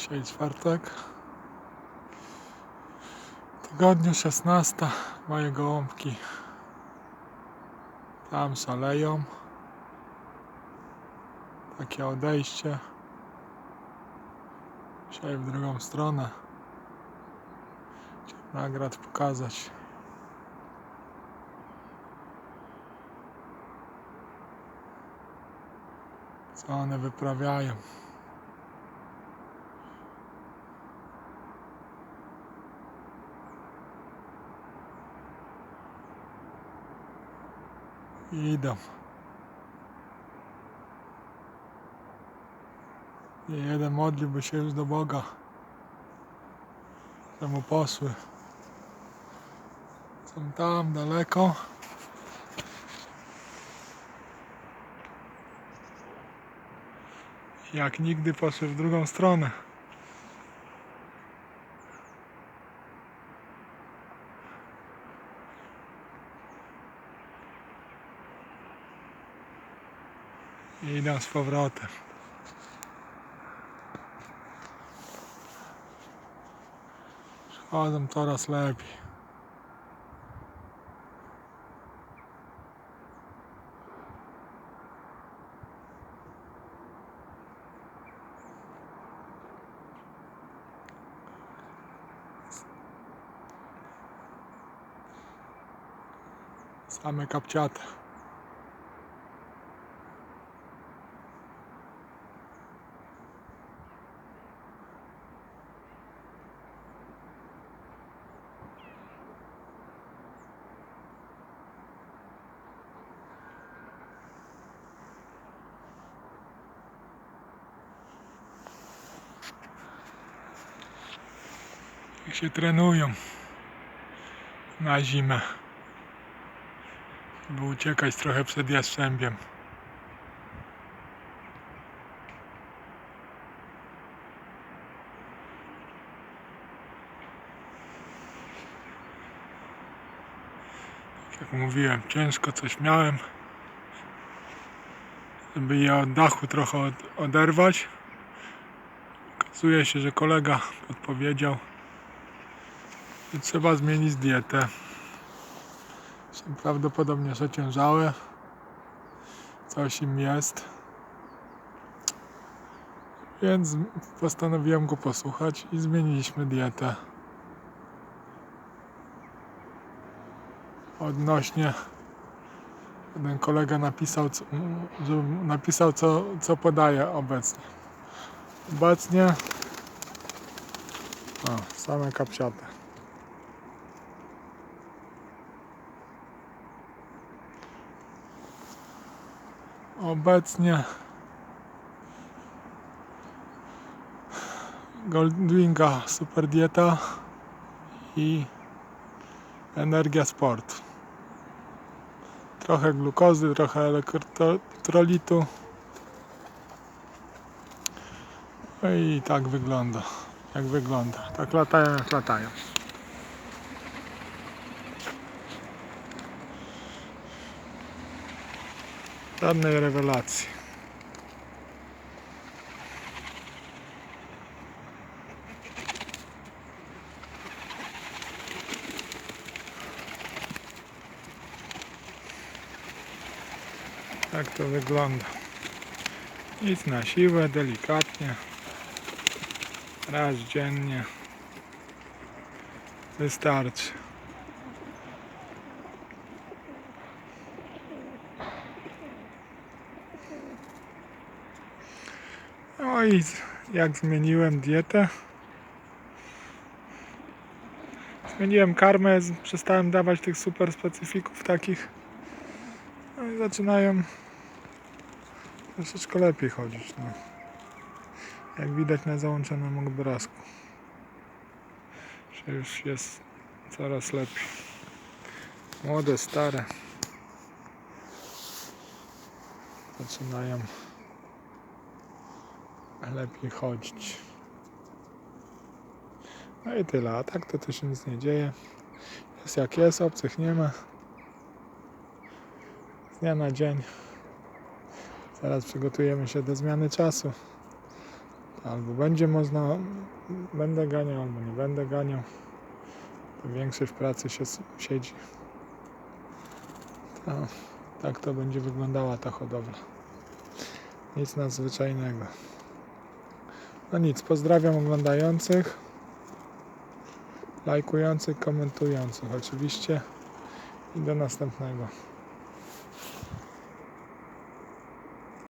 Dzisiaj czwartek. Tygodniu 16. Moje gołąbki tam szaleją. Takie odejście. Dzisiaj w drugą stronę. Chciałem nagrać, pokazać. Co one wyprawiają. Idą. I jeden modliłby się już do Boga, że mu posły. Są tam daleko. Jak nigdy poszły w drugą stronę. I idą z powrotem. Chodzą coraz lepiej. Same kapciate. Się trenują na zimę, by uciekać trochę przed jastrzębiem. Jak mówiłem, ciężko coś miałem, żeby je od dachu trochę od, oderwać. Okazuje się, że kolega podpowiedział, że trzeba zmienić dietę. Są prawdopodobnie przeciężałe. Coś im jest. Więc postanowiłem go posłuchać i zmieniliśmy dietę. Odnośnie jeden kolega napisał, co, napisał co, co podaje obecnie. Obecnie o, same kapsiate. Obecnie Goldwinga Super Dieta i Energia Sport. Trochę glukozy, trochę elektrolitu. No i tak wygląda. Jak wygląda. Tak latają, jak latają. Żadnej rewelacji. Tak to wygląda. Nic na siłę, delikatnie. Raz dziennie. Wystarczy. No i jak zmieniłem dietę, zmieniłem karmę, przestałem dawać tych super specyfików takich. No i zaczynają troszeczkę lepiej chodzić. No. Jak widać na załączonym obrazku, że już jest coraz lepiej. Młode, stare zaczynają lepiej chodzić. No i tyle, a tak to też nic nie dzieje. Jest jak jest, obcych nie ma. Z dnia na dzień. Zaraz przygotujemy się do zmiany czasu. Albo będzie można, będę ganiał, albo nie będę ganiał. Większość w pracy się siedzi. To, tak to będzie wyglądała ta hodowla. Nic nadzwyczajnego. No nic, pozdrawiam oglądających, lajkujących, komentujących oczywiście i do następnego.